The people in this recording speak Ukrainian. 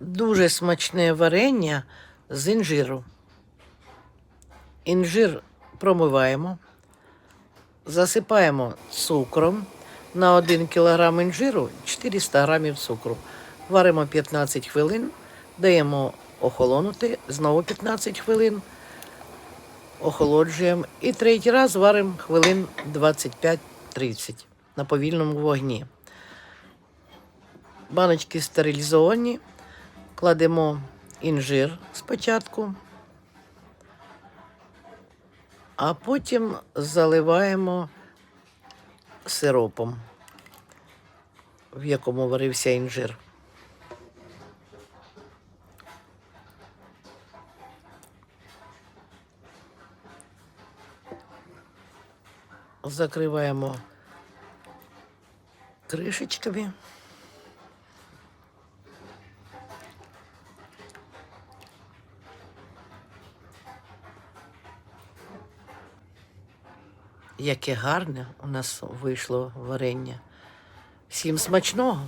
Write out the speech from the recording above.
Дуже смачне варення з інжиру. Інжир промиваємо, засипаємо цукром. На 1 кг інжиру 400 грамів цукру. Варимо 15 хвилин, даємо охолонути, знову 15 хвилин, охолоджуємо і третій раз варимо хвилин 25-30 на повільному вогні. Баночки стерилізовані, кладемо інжир спочатку, а потім заливаємо сиропом, в якому варився інжир. Закриваємо кришечками. Яке гарне у нас вийшло варення. Всім смачного!